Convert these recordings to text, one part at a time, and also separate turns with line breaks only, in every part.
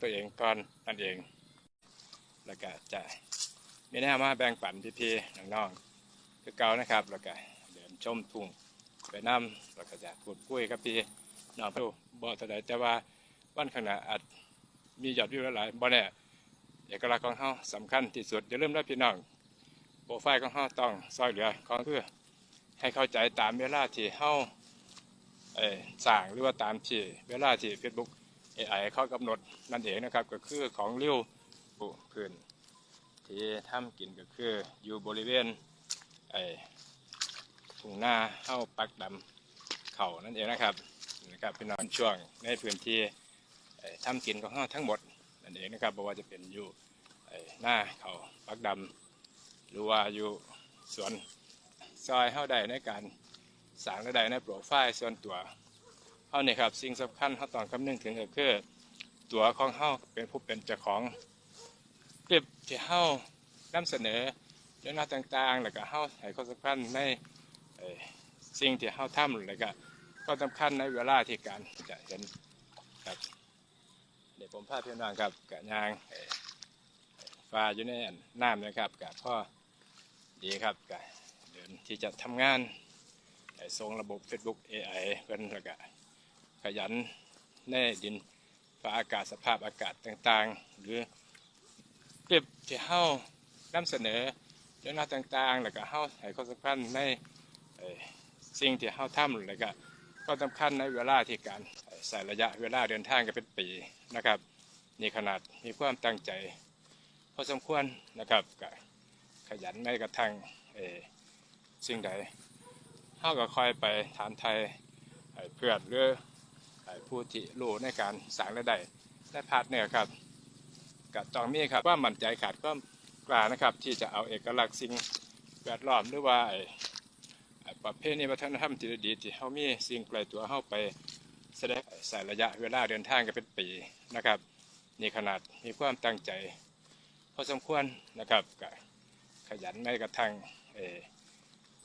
ตัวเองก่อนนั่นเอง แล้วก็จะมีแนวมาแบ่งปันพี่ๆน้องๆคือเก่านะครับ แล้วก็เดินชมทุ่งไปนํแล้วก็จะพูดคุยกับพี่น้องผู้บ่เท่าใดแต่ว่าวันข้างหน้าอาจมียอดวิวหลายๆบ่แน่เอกลักษณ์ของเฮาสำคัญที่สุดอย่าลืมนะพี่น้องโปรไฟล์ของเฮาต้องซอยเหลือของเพื่อให้เข้าใจตามเวลาที่เฮาเออสร้างหรือว่าตามที่เวลาที่ Facebook AI เขากำหนดนั่นเองนะครับก็คือของริ้วผู้พื้นที่ทำกินก็คืออยู่บริเวณไอ้ทุ่งนาเข้าปักดำเข่านั่นเองนะครับนะครับพี่น้องช่วงในพื้นที่ไอ้ทำกินของเขาทั้งหมดนั่นเองนะครับบ่ว่าจะเป็นอยู่หน้าเขาปักดำหรือว่าอยู่สวนซอยเข้าได้ในการสร้างรายได้ในโปรไฟล์ส่วนตัวาเนี่ยครับสิ่งสำคัญเขาต้องคำนึงถึงก็คือ ตัวของเขาเป็นผู้เป็นเจ้าของคลิปที่เขานำเสนอเรื่องราวต่างๆ แล้วก็เขาให้ความสำคัญในสิ่งที่เขาทำแล้วก็ก็สำคัญในเวลาที่การจะเห็นครับเดี๋ยวผมพาพี่น้องครับกับยางฟ้าอยู่ในน้ำนะครับกับพ่อดีครับกับเดินที่จะทำงานส่งระบบ Facebook AI เพิ่นแล้วก็ ขยันในดินฟ้าอากาศสภาพอากาศต่างๆ หรือคลิปที่เฮานำเสนอเรื่องราวต่างๆ แล้วก็เฮาให้ความสำคัญในสิ่งที่เฮาทำแล้วก็ก็สำคัญในเวลาที่การใส่ระยะเวลาเดินทางก็เป็นปีนะครับนี่ขนาดมีความตั้งใจพอสมควรนะครับก็ขยันไม่กระทั่งสิ่งใดเขาก็คอยไปถามไทยเพื่อนหรือ ผู้ที่รู้ในการสร้างรายได้และพาร์ทเนอร์ครับกับตองมีครับว่ามั่นใจขาดก็กล้านะครับ ที่จะเอาเอกลักษณ์สิ่งแวดล้อมหรือว่าไอ้ประเภทนี้วัฒนธรรมที่ดีที่เขามีสิ่งไกลตัวเข้าไปแสดงใส่ระยะเวลาเดินทางกันเป็นปีนะครับนี่ขนาดมีความตั้งใจพอสมควรนะครับก็ขยันไม่กระทั่ง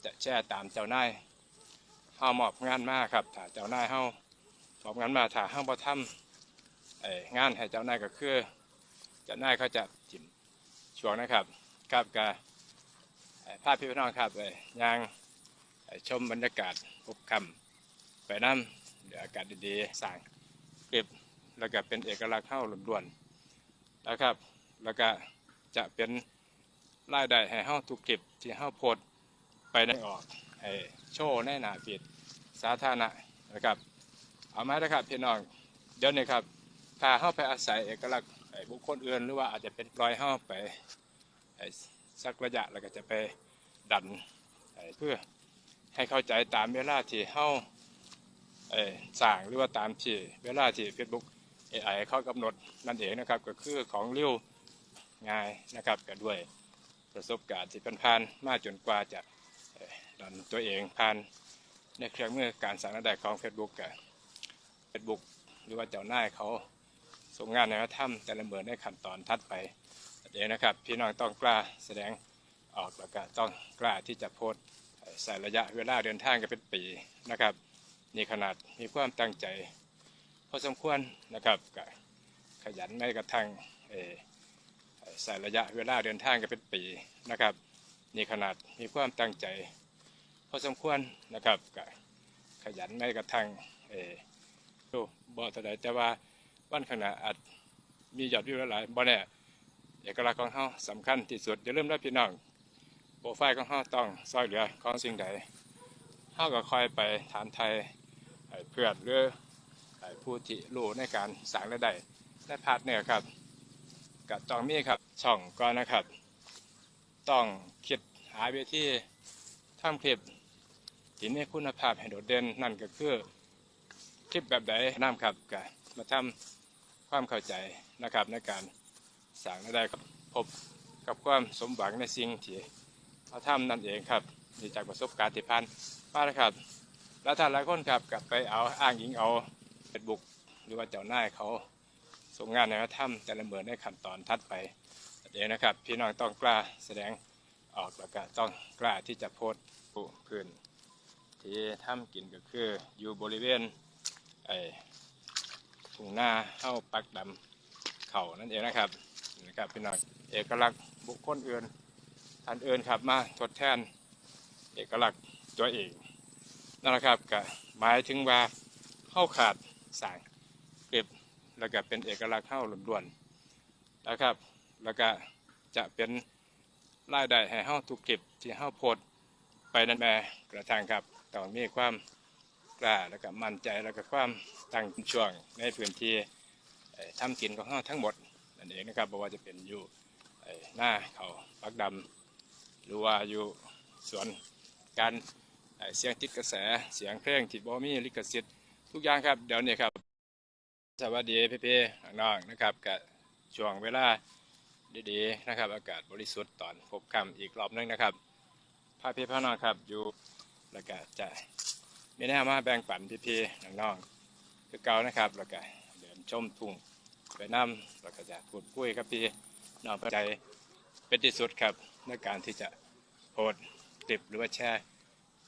จะแช่ตามเจ้านายเฮามอบงานมากครับถ้าเจ้านายเฮา มอบงานมาถ้าเฮาบ่ทำเอ่องานให้เจ้านายก็คือเจ้านายเขาจะจิ้มช่วงนะครับครับกะภาพพี่น้องครับเอ้ยยางชมบรรยากาศพบคำไปน้ำเดี๋ยวอากาศดีๆสั่งเก็บแล้วก็เป็นเอกลักษณ์เข้าล้วนๆนะครับ แล้วก็จะเป็นรายได้ให้เฮาทุกคลิปที่เฮาโพสต์ไปได้ออกให้โชว์ในหนาฟีดสาธารณะนะครับ เอามานะครับพี่น้องเดี๋ยวนี้ครับถ้าเข้าไปอาศัยเอกลักษณ์บุคคลอื่นหรือว่าอาจจะเป็นปล่อยเข้าไปสักระยะแล้วก็จะไปดันเพื่อให้เข้าใจตามเวลาที่เข้าไอ้สร้างหรือว่าตามที่เวลาที่ Facebook AI เขากำหนดนั่นเองนะครับก็คือของเร็วง่ายนะครับก็ด้วยประสบการณ์ที่เป็นผ่านมาจนกว่าจะดันตัวเองผ่านในเครื่องมือการสร้างรายได้ของ Facebook กั บ Facebook หรือว่าเจ้าหน้าเขาส่งงานในวัฒนธรรมแต่ละเมือในขั้นตอนทัดไปเดี๋ยวนะครับ พี่น้องต้องกล้าแสดงออกแล้วก็ต้องกล้าที่จะโพสใส่ระยะเวลาเดินทางกันเป็นปีนะครับนี่ขนาดมีความตั้งใจพอสมควรนะครับก็ขยันไม่กระทั่งใส่ระยะเวลาเดินทางกันเป็นปีนะครับนี่ขนาดมีความตั้งใจพอสมควรนะครับก็ขยันไม่กระทั่งเอ ดูบ่เท่าใดแต่ว่าวันข้างหน้าอาจมียอดวิวหลายบ่แน่เอกลักษณ์ของเฮาสำคัญที่สุดอย่าลืมนะพี่น้องโปรไฟล์ของเฮาต้องซอยเหลือของสิ่งใดเฮาก็คอยไปถามไทยให้เพื่อนหรือผู้ที่รู้ในการสร้างรายได้และพาร์ทเนอร์ครับกับต้องมีครับช่องก่อนนะครับ ต้องคิดหาวิธีทำคลิปที่มีคุณภาพให้โดดเด่นนั่นก็คือ คลิปแบบใดน้ำครับก็มาทำความเข้าใจนะครับในการสร้างได้ครับพบกับความสมหวังในสิ่งที่เราทำนั่นเองครับนี่จากประสบการณ์ที่ผ่านมาแล้วครับ แล้วท่านหลายคนครับกลับไปเอาอ้างอิงเอาเฟซบุ๊กหรือว่าเจ้าหน้าเขาส่งงานในวัฒนธรรมแต่ละเมือในขั้นตอนทัดไปเดี๋ยวนะครับ พี่น้องต้องกล้าแสดงออกแล้วก็ต้องกล้าที่จะโพสต์ปูพื้นที่ทำกินก็คืออยู่บริเวณ ไอ้ทุ่งนาเข้าปักดำเขานั่นเองนะครับนะครับพี่น้องเอกลักษณ์บุคคลอื่นอันอื่นครับมาทดแทน เอกลักษณ์ตัวเองนั่นแหละครับก็หมายถึงว่าเข้าขาดสายเก็บแล้วก็เป็นเอกลักษณ์เข้าหล้วนนะครับ แล้วก็จะเป็นรายได้ให้เฮาทุกคลิปที่เฮาโพสต์ไปนั่นแหลกระทั่งครับต้องมีความ กล้าแล้วก็มั่นใจแล้วก็ความตั้งช่วงในพื้นที่ทำกินของเฮาทั้งหมดนั่นเองนะครับบ่ว่าจะเป็นอยู่หน้าเขาปักดำหรือว่าอยู่สวนการเสียงติดกระแสเสียงเพลงที่บ่มีลิขสิทธิ์ทุกอย่างครับเดี๋ยวนี้ครับสวัสดีพี่ๆน้องนะครับกับช่วงเวลาดีๆนะครับ อากาศบริสุทธิ์ตอนพบคำอีกรอบนึงนะครับพาพี่พ่อน้องครับอยู่แล้วก็จะ มีแนวมาแบ่งปันพี่ๆน้องๆคือเก่านะครับแล้วก็เดินชมทุ่งไปน้ำแล้วก็จะพูดคุยกับพี่น้องใจเป็นที่สุดครับในการที่จะโพสต์คลิปหรือว่าแชร์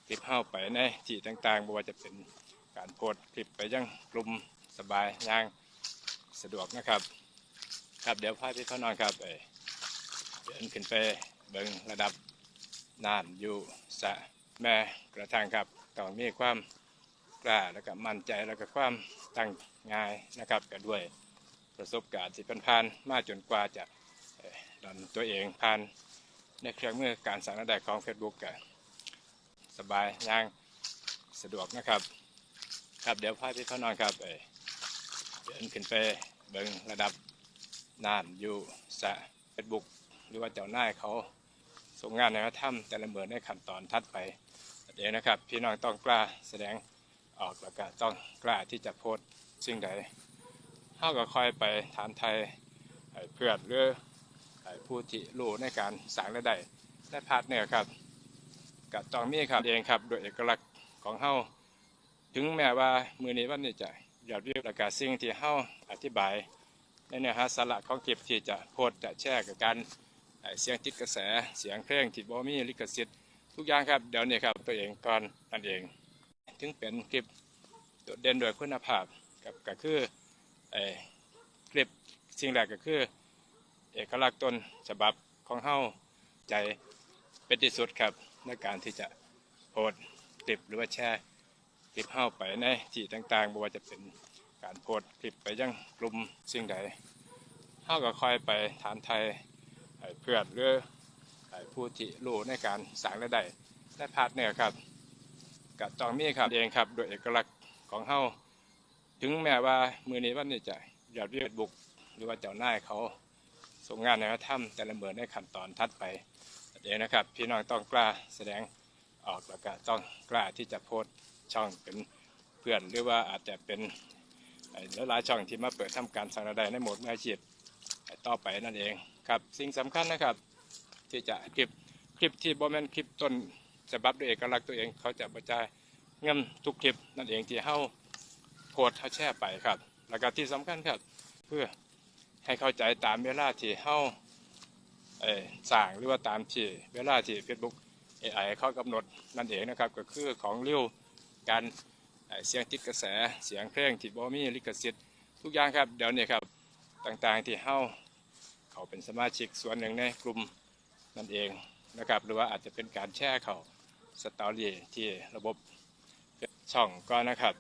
คลิปเข้าไปในที่ต่างๆไม่ว่าจะเป็นการโพสต์คลิปไปยังกลุ่มสบายย่างสะดวกนะครับ ครับเดี๋ยวพาพี่เขานอนครับเอ่อเดินขึ้นไปเบิงระดับน้ำอยู่สะแม่กระทางครับ ต้องมีความกล้าแล้วก็มั่นใจแล้วก็ความตั้งง่ายนะครับก็ด้วยประสบการณ์ที่ผ่านมาจนกว่าจะดันตัวเองผ่านในเครื่องมือการสั่งระดับของ Facebook ก็สบายย่างสะดวกนะครับ ครับเดี๋ยวพาพี่เขานอนครับเดินขึ้นไปเบิ่งระดับน้ำอยู่สะเฟซบุ๊กหรือว่าเจ้าหน้าเขาส่งงานในวัฒนธรรมแต่ละเมือในขั้นตอนทัดไป เดี๋ยวนะครับ พี่น้องต้องกล้าแสดงออกแล้วก็ต้องกล้าที่จะโพสต์สิ่งใดเท่าก็คอยไปถามไทยให้เพื่อนหรือผู้ที่รู้ในการสร้างรายได้และพาร์ทเนอร์ครับกับต้องมี่ครับเองครับโดยเอกลักษณ์ของเฮาถึงแม้ว่ามือนี้วันนี้จะยอดวิวและก็สิ่งที่เฮาอธิบายในเนื้อหาสาระของคลิปที่จะโพสจะแชร์กับการเอ่เสียงติดกระแสเสียงเพลงที่บ่มีลิขสิทธิ์ ทุกอย่างครับเดี๋ยวนี้ครับตัวเองก่อนนั่นเอง ถึงเป็นคลิปโดดเด่นโดยคุณภาพกับก็คือเอ่อคลิปสิ่งแรกก็คือ เอกลักษณ์ต้นฉบับของเฮาใจเป็นที่สุดครับในการที่จะโพสต์คลิปหรือว่าแชร์คลิปเฮาไปในที่ต่างๆไม่ว่าจะเป็นการโพสต์คลิปไปยังกลุ่มสิ่งใดเฮาก็คอยไปถามไทยเพื่อนหรือ ผู้ที่รู้ในการสร้างรายได้และพาร์ทเนอร์ครับกับตองมีครับเองครับ โดยเอกลักษณ์ของเฮาถึงแม้ว่ามือนี้วันนี้จะยอดวิวบุกหรือว่าเจ้าหน้าเขาส่งงานในวัฒนธรรมแต่ละเมือในขั้นตอนทัดไปเองนะครับ พี่น้องต้องกล้าแสดงออกแล้วก็ต้องกล้าที่จะโพสช่องเป็นเพื่อนหรือว่าอาจจะเป็นหลายช่องที่มาเปิดทำการสังรายได้ในหมดมืออาชีพต่อไปนั่นเองครับ สิ่งสำคัญนะครับ ที่จะคลิปคลิปที่บอแมนคลิปต้นฉบับด้วยเอกลักษณ์ตัวเองเขาจะบรรจายเงินทุกคลิปนั่นเองที่เฮาโพสต์เฮาแชร์ไปครับ แล้วก็ที่สำคัญครับ เพื่อให้เข้าใจตามเวลาที่เฮาเอ่อสางหรือว่าตามที่เวลาที่ Facebook AI เขากำหนดนั่นเองนะครับ ก็คือของเร็วการเสียงติดกระแสเสียงเพลงที่บ่มีลิขสิทธิ์ทุกอย่างครับเดี๋ยวนี้ครับต่างๆที่เฮาเขาเป็นสมาชิกส่วนหนึ่งในกลุ่ม นั่นเองนะครับ หรือว่าอาจจะเป็นการแชร์เขาสตอรี่ที่ระบบช่องก็นะครับ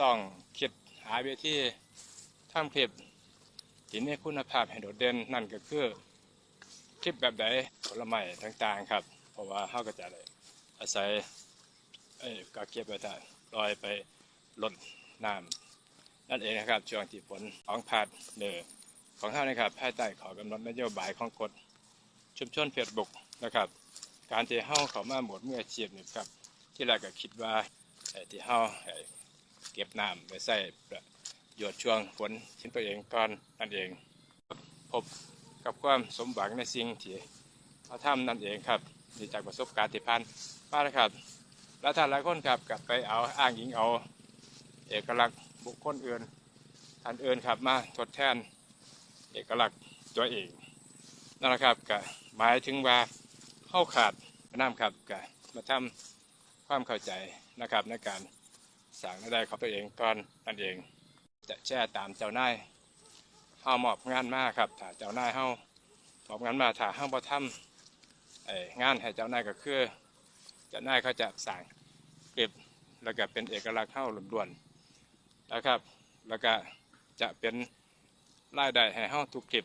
ต้องคิดหาวิธีทำคลิปที่มีคุณภาพให้โดดเด่นนั่นก็คือคลิปแบบใดผลไม้ต่างๆครับ เพราะว่าเฮาก็จะได้อาศัยเอ้ยก็เก็บไว้ได้ลอยไปลดน้ำนั่นเองนะครับช่วงที่ฝนของพาดเนอของเท่านะครับภายใต้ขอกำหนดนโยบายของกฎ ชุมชนเฟซบุ๊กนะครับ การที่เฮาเข้ามาหมดเมื่ออาชีพนี่ครับ ที่แรกก็คิดว่าไอ้ที่เฮาไอ้เก็บน้ำไว้ใส่ประโยชน์ช่วงฝนชิ้นตัวเองก่อนนั่นเอง พบกับความสมหวังในสิ่งที่เราทำนั่นเองครับนี่จากประสบการณ์ที่ผ่านมานะครับ แล้วท่านหลายคนครับกลับไปเอาอ้างอิงเอา เอกลักษณ์บุคคลอื่นท่านอื่นครับมาทดแทน เอกลักษณ์ตัวเองนั่นแหละครับก็ หมายถึงว่าเข้าขาดน้ำครับก็มาทำความเข้าใจนะครับในการสั่งรายได้ของตัวเองก่อนนั่นเอง จะแช่ตามเจ้านายเฮามอบงานมาครับถ้าเจ้านายเฮามอบงานมาถ้าเฮาบ่ทำไอ้งานให้เจ้านายก็คือเจ้านายเขาจะสั่งเก็บแล้วก็เป็นเอกลักษณ์เฮาล้วนๆนะครับ แล้วก็จะเป็นรายได้ให้เฮาทุกคลิป